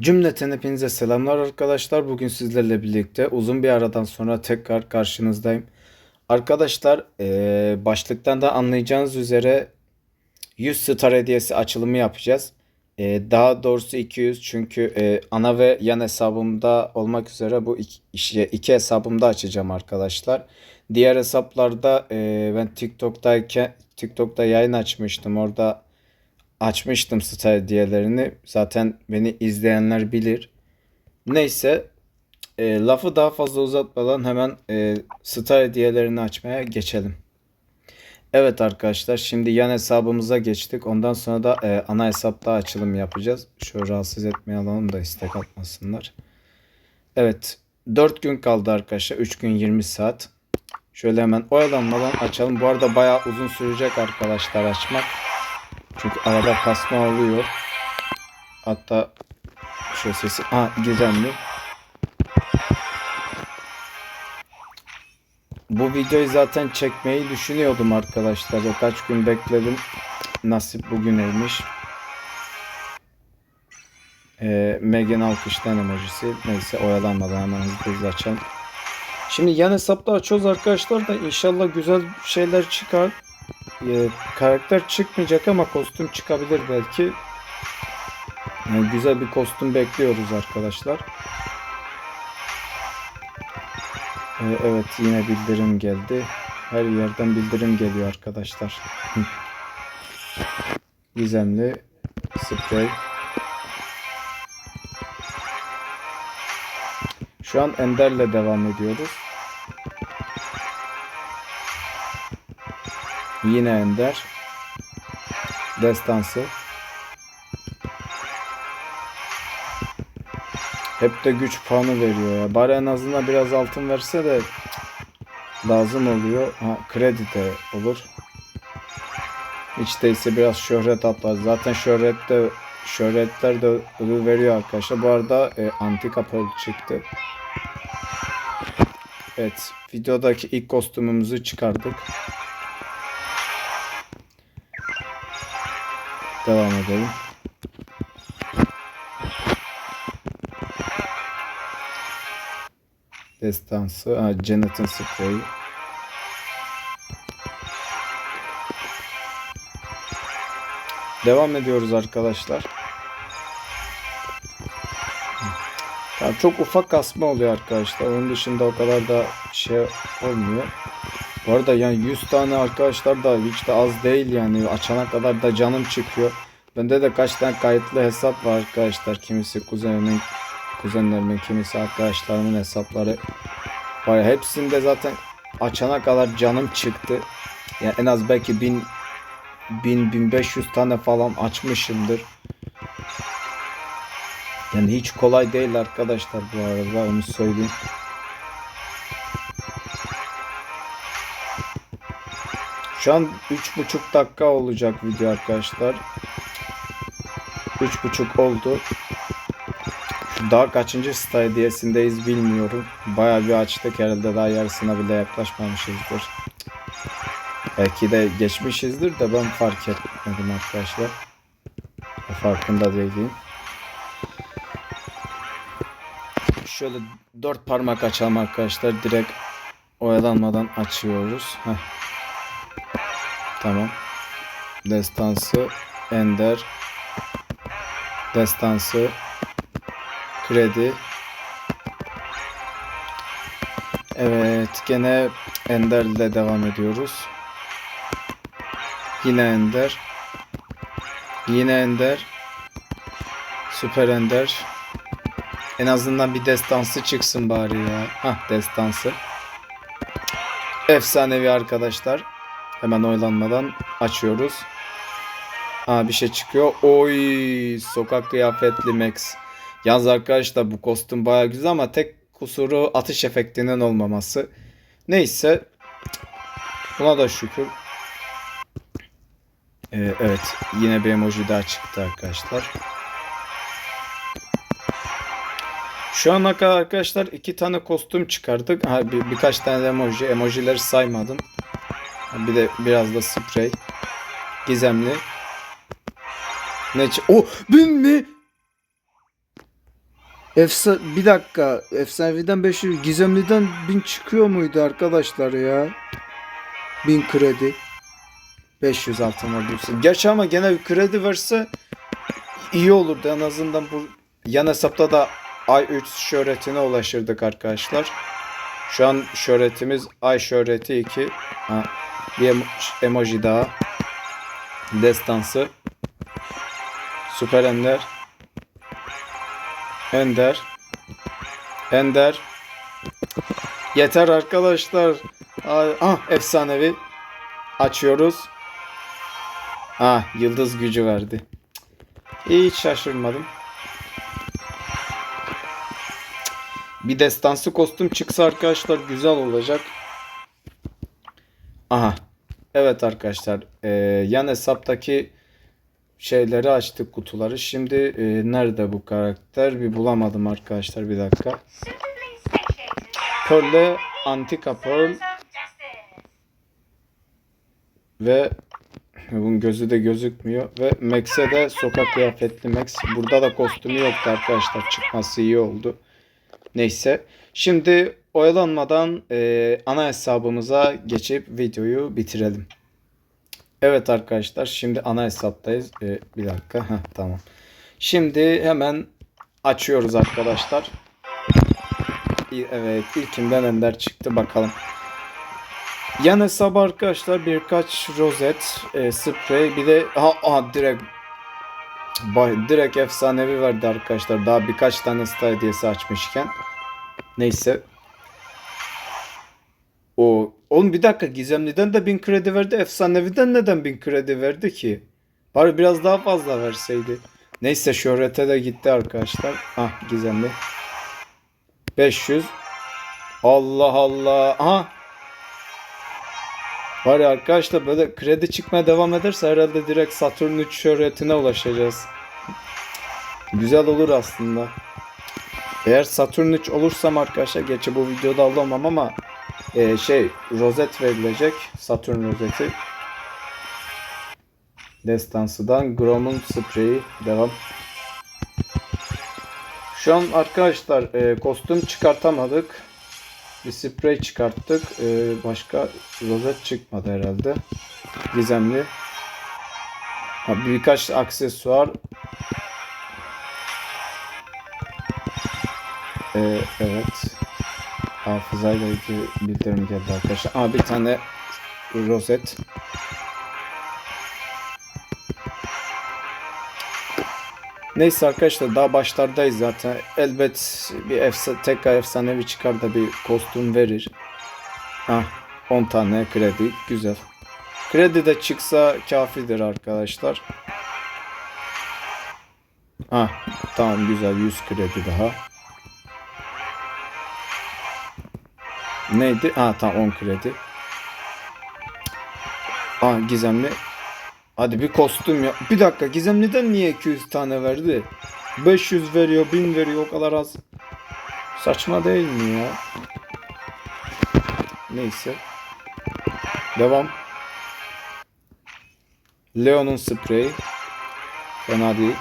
Cümleten hepinize selamlar arkadaşlar. Bugün sizlerle birlikte uzun bir aradan sonra tekrar karşınızdayım. Arkadaşlar eee, başlıktan da anlayacağınız üzere 100 star hediyesi açılımı yapacağız. Eee, daha doğrusu 200 çünkü eee, ana ve yan hesabımda olmak üzere bu iki, işi- iki hesabımda açacağım arkadaşlar. Diğer hesaplarda eee, ben TikTok'tayken TikTok'ta yayın açmıştım. Orada açmıştım star hediyelerini. Zaten beni izleyenler bilir. Neyse e, lafı daha fazla uzatmadan hemen e, star açmaya geçelim. Evet arkadaşlar şimdi yan hesabımıza geçtik. Ondan sonra da e, ana hesapta açılım yapacağız. Şöyle rahatsız etmeye alalım da istek atmasınlar. Evet 4 gün kaldı arkadaşlar. 3 gün 20 saat. Şöyle hemen oyalanmadan açalım. Bu arada bayağı uzun sürecek arkadaşlar açmak. Çünkü arada kasma oluyor. Hatta şu sesi. Ha gizemli. Bu videoyu zaten çekmeyi düşünüyordum arkadaşlar. Kaç gün bekledim. Nasip bugün ermiş. Ee, Megan alkışlayan emojisi. Neyse oyalanmadan hemen hızlı hızlı açalım. Şimdi yan hesapta açıyoruz arkadaşlar da inşallah güzel şeyler çıkar. Ee, karakter çıkmayacak ama kostüm çıkabilir belki. Yani güzel bir kostüm bekliyoruz arkadaşlar. Ee, evet yine bildirim geldi. Her yerden bildirim geliyor arkadaşlar. Gizemli sprey. Şu an Ender'le devam ediyoruz. Yine Ender. Destansı. Hep de güç puanı veriyor ya. Bari en azından biraz altın verse de lazım oluyor. Ha, kredi de olur. Hiç değilse biraz şöhret atlar. Zaten şöhret de şöhretler de ödül veriyor arkadaşlar. Bu arada e, antika pearl çıktı. Evet, videodaki ilk kostümümüzü çıkardık. Devam edelim. Destansı. Ha, Janet'in spreyi. Devam ediyoruz arkadaşlar. Ya çok ufak kasma oluyor arkadaşlar. Onun dışında o kadar da şey olmuyor. Bu arada yani 100 tane arkadaşlar da hiç de az değil yani. Açana kadar da canım çıkıyor. Bende de kaç tane kayıtlı hesap var arkadaşlar. Kimisi kuzenimin, kuzenlerimin, kimisi arkadaşlarımın hesapları. Var hepsinde zaten açana kadar canım çıktı. Yani en az belki 1000 1000 1500 tane falan açmışımdır. Yani hiç kolay değil arkadaşlar bu arada onu söyleyeyim. Şu an 3,5 dakika olacak video arkadaşlar. 3,5 oldu. Şu daha kaçıncı star hediyesindeyiz bilmiyorum. Bayağı bir açtık herhalde daha yarısına bile yaklaşmamışızdır. Belki de geçmişizdir de ben fark etmedim arkadaşlar. Farkında değilim. Şöyle dört parmak açalım arkadaşlar. Direkt oyalanmadan açıyoruz. Heh. Tamam. Destansı, Ender, Destansı, Kredi. Evet, gene Ender ile devam ediyoruz. Yine Ender. Yine Ender. Süper Ender. En azından bir destansı çıksın bari ya. Hah destansı. Efsanevi arkadaşlar. Hemen oylanmadan açıyoruz. Aa bir şey çıkıyor. Oy sokak kıyafetli Max. Yalnız arkadaşlar bu kostüm baya güzel ama tek kusuru atış efektinin olmaması. Neyse. Buna da şükür. Ee, evet yine bir emoji daha çıktı arkadaşlar. Şu ana kadar arkadaşlar iki tane kostüm çıkardık. Ha, bir, birkaç tane emoji. Emojileri saymadım. Bir de biraz da sprey. Gizemli. Ne Oh bin mi? Efsa bir dakika. Efsanevi'den 500 Gizemli'den 1000 çıkıyor muydu arkadaşlar ya? 1000 kredi. 500 altın alıyorsun. Gerçi ama gene bir kredi verse iyi olurdu. En azından bu yan hesapta da ay 3 şöhretine ulaşırdık arkadaşlar. Şu an şöhretimiz ay şöhreti 2. Ha, bir emo- emoji daha. Destansı. Süper Ender. Ender. Ender. Yeter arkadaşlar. Ah efsanevi. Açıyoruz. Ah yıldız gücü verdi. Hiç şaşırmadım. Bir destansı kostüm çıksa arkadaşlar güzel olacak. Aha. Evet arkadaşlar. eee, yan hesaptaki şeyleri açtık kutuları. Şimdi eee, nerede bu karakter? Bir bulamadım arkadaşlar. Bir dakika. Pearl'le Antika Pearl ve bunun gözü de gözükmüyor ve Max'e de sokak kıyafetli Max. Burada da kostümü yoktu arkadaşlar. Çıkması iyi oldu. Neyse. Şimdi oyalanmadan eee, ana hesabımıza geçip videoyu bitirelim. Evet arkadaşlar şimdi ana hesaptayız. Ee, bir dakika. Heh, tamam. Şimdi hemen açıyoruz arkadaşlar. Evet ilkinden ender çıktı bakalım. Yan hesabı arkadaşlar birkaç rozet, e, sprey bir de ha, aha, direkt Bay, direkt efsanevi verdi arkadaşlar. Daha birkaç tane star hediyesi açmışken. Neyse. O oğlum bir dakika Gizemli'den de 1000 kredi verdi. Efsanevi'den neden 1000 kredi verdi ki? Bari biraz daha fazla verseydi. Neyse şöhrete de gitti arkadaşlar. Ah Gizemli. 500. Allah Allah. Aha. Var ya arkadaşlar böyle kredi çıkmaya devam ederse herhalde direkt Saturn 3 şöhretine ulaşacağız. Güzel olur aslında. Eğer Saturn 3 olursam arkadaşlar geçi bu videoda alamam ama e, şey rozet verilecek. Saturn rozeti. Destansıdan Grom'un spreyi devam. Şu an arkadaşlar e, kostüm çıkartamadık. Bir sprey çıkarttık. E, başka rozet çıkmadı herhalde. Gizemli. Ha, birkaç aksesuar. E, evet. Hafızayla ilgili bildirim geldi arkadaşlar. Aa, bir tane rozet. Neyse arkadaşlar daha başlardayız zaten. Elbet bir efsa tekrar efsanevi çıkar da bir kostüm verir. Ah 10 tane kredi güzel. Kredi de çıksa kafidir arkadaşlar. Ah tamam güzel 100 kredi daha. Neydi? Ha tamam 10 kredi. Ah gizemli. Hadi bir kostüm ya. Bir dakika Gizemli'den niye 200 tane verdi? 500 veriyor, 1000 veriyor o kadar az. Saçma değil mi ya? Neyse. Devam. Leon'un spreyi. Fena değil.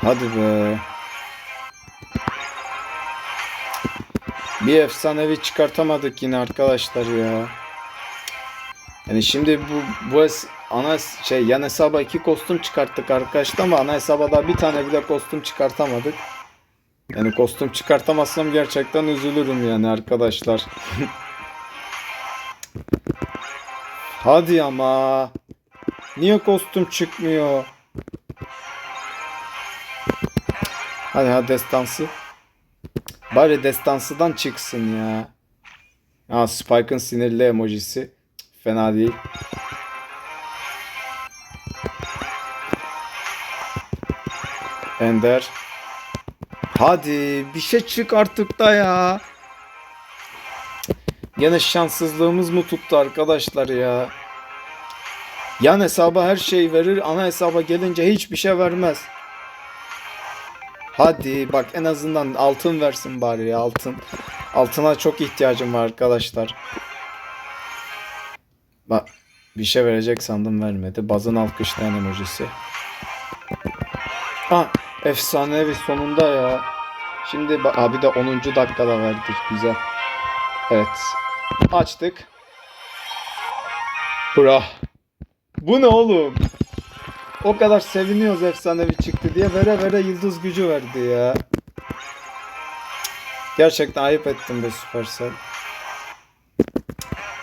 Hadi be. Bir efsanevi çıkartamadık yine arkadaşlar ya. Yani şimdi bu bu ana şey yan hesaba iki kostüm çıkarttık arkadaşlar ama ana hesaba da bir tane bile kostüm çıkartamadık. Yani kostüm çıkartamazsam gerçekten üzülürüm yani arkadaşlar. Hadi ama. Niye kostüm çıkmıyor? Hadi ha destansı. Bari destansıdan çıksın ya. Ha Spike'ın sinirli emojisi. Fena değil. Ender. Hadi bir şey çık artık da ya. Yine şanssızlığımız mı tuttu arkadaşlar ya? Yan hesaba her şey verir, ana hesaba gelince hiçbir şey vermez. Hadi bak en azından altın versin bari ya altın. Altına çok ihtiyacım var arkadaşlar. Bak bir şey verecek sandım vermedi. Bazın alkışlayan emojisi. Ah efsanevi sonunda ya. Şimdi abi de 10. dakikada verdik güzel. Evet. Açtık. Bra. Bu ne oğlum? O kadar seviniyoruz efsanevi çıktı diye vere vere yıldız gücü verdi ya. Gerçekten ayıp ettim be Supercell.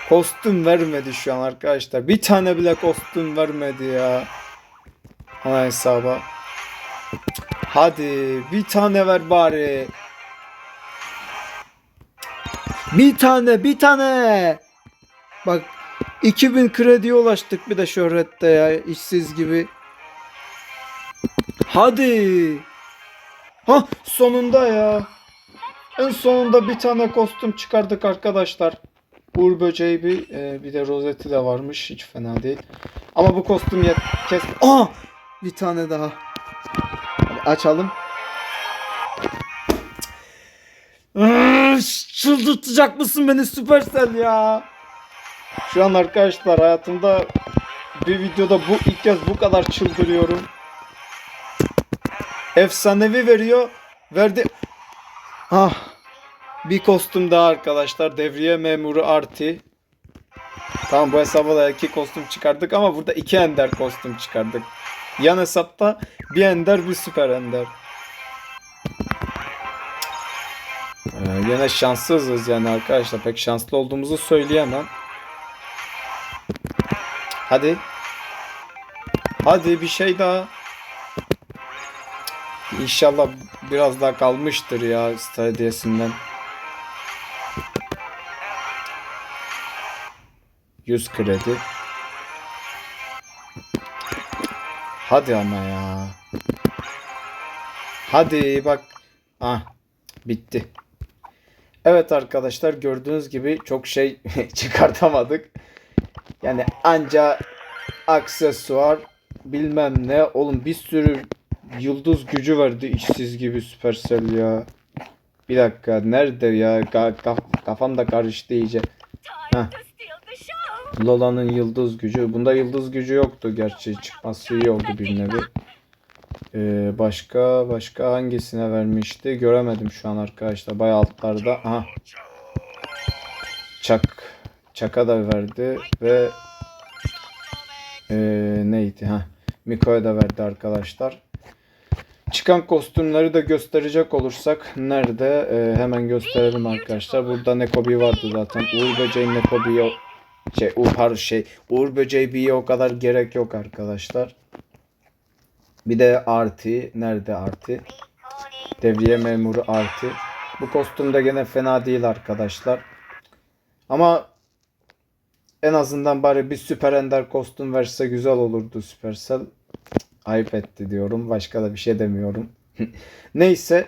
Kostüm vermedi şu an arkadaşlar. Bir tane bile kostüm vermedi ya. Ana hesaba. Hadi bir tane ver bari. Bir tane bir tane. Bak 2000 krediye ulaştık bir de şöhrette ya işsiz gibi. Hadi. Ha sonunda ya. En sonunda bir tane kostüm çıkardık arkadaşlar. Uğur böceği bir, e, bir de rozeti de varmış. Hiç fena değil. Ama bu kostüm yet kes. Aa! Bir tane daha. Hadi açalım. Çıldırtacak mısın beni Supercell ya? Şu an arkadaşlar hayatımda bir videoda bu ilk kez bu kadar çıldırıyorum. Efsanevi veriyor. Verdi. Ah. Bir kostüm daha arkadaşlar. Devriye memuru Arti. Tamam bu hesaba da iki kostüm çıkardık ama burada iki ender kostüm çıkardık. Yan hesapta bir ender bir süper ender. Ee, yine şanssızız yani arkadaşlar. Pek şanslı olduğumuzu söyleyemem. Hadi. Hadi bir şey daha. İnşallah biraz daha kalmıştır ya Stadia'sından. 100 kredi. Hadi ama ya. Hadi bak. Ah bitti. Evet arkadaşlar gördüğünüz gibi çok şey çıkartamadık. Yani anca aksesuar bilmem ne. Oğlum bir sürü yıldız gücü verdi işsiz gibi Supercell ya. Bir dakika nerede ya? Ka- kaf- kafam da karıştı iyice. Heh. Lola'nın yıldız gücü. Bunda yıldız gücü yoktu gerçi. Çıkması iyi oldu bir nevi. Ee, başka başka hangisine vermişti? Göremedim şu an arkadaşlar. Bayağı altlarda. Aha. Çak. Çaka da verdi ve ee, neydi? Ha. Miko'ya da verdi arkadaşlar. Çıkan kostümleri de gösterecek olursak nerede? Ee, hemen gösterelim arkadaşlar. Burada Nekobi vardı zaten. Uğur Böceği Nekobi'ye şey Uğur şey Uğur Böceği B'ye o kadar gerek yok arkadaşlar. Bir de Arti. Nerede Arti? Devriye memuru Arti. Bu kostüm de gene fena değil arkadaşlar. Ama en azından bari bir süper ender kostüm verse güzel olurdu Supercell. Ayıp etti diyorum. Başka da bir şey demiyorum. Neyse.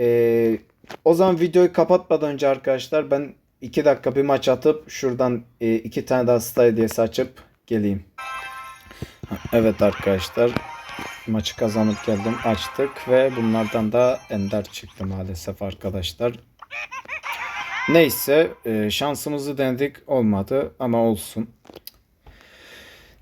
Ee, o zaman videoyu kapatmadan önce arkadaşlar ben 2 dakika bir maç atıp şuradan 2 tane daha star hediyesi açıp geleyim. Evet arkadaşlar. Maçı kazanıp geldim. Açtık ve bunlardan da ender çıktı maalesef arkadaşlar. Neyse e, şansımızı denedik olmadı ama olsun.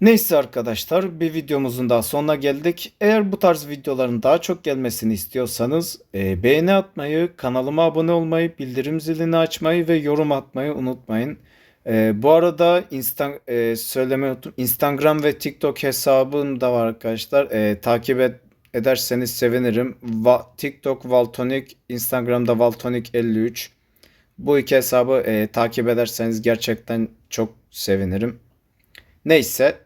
Neyse arkadaşlar bir videomuzun daha sonuna geldik. Eğer bu tarz videoların daha çok gelmesini istiyorsanız e, beğeni atmayı, kanalıma abone olmayı, bildirim zilini açmayı ve yorum atmayı unutmayın. E, bu arada Insta, e, söylemeyi. Instagram ve TikTok hesabım da var arkadaşlar. E, takip et, ederseniz sevinirim. Va, TikTok Valtonik, Instagram'da Valtonik53. Bu iki hesabı e, takip ederseniz gerçekten çok sevinirim. Neyse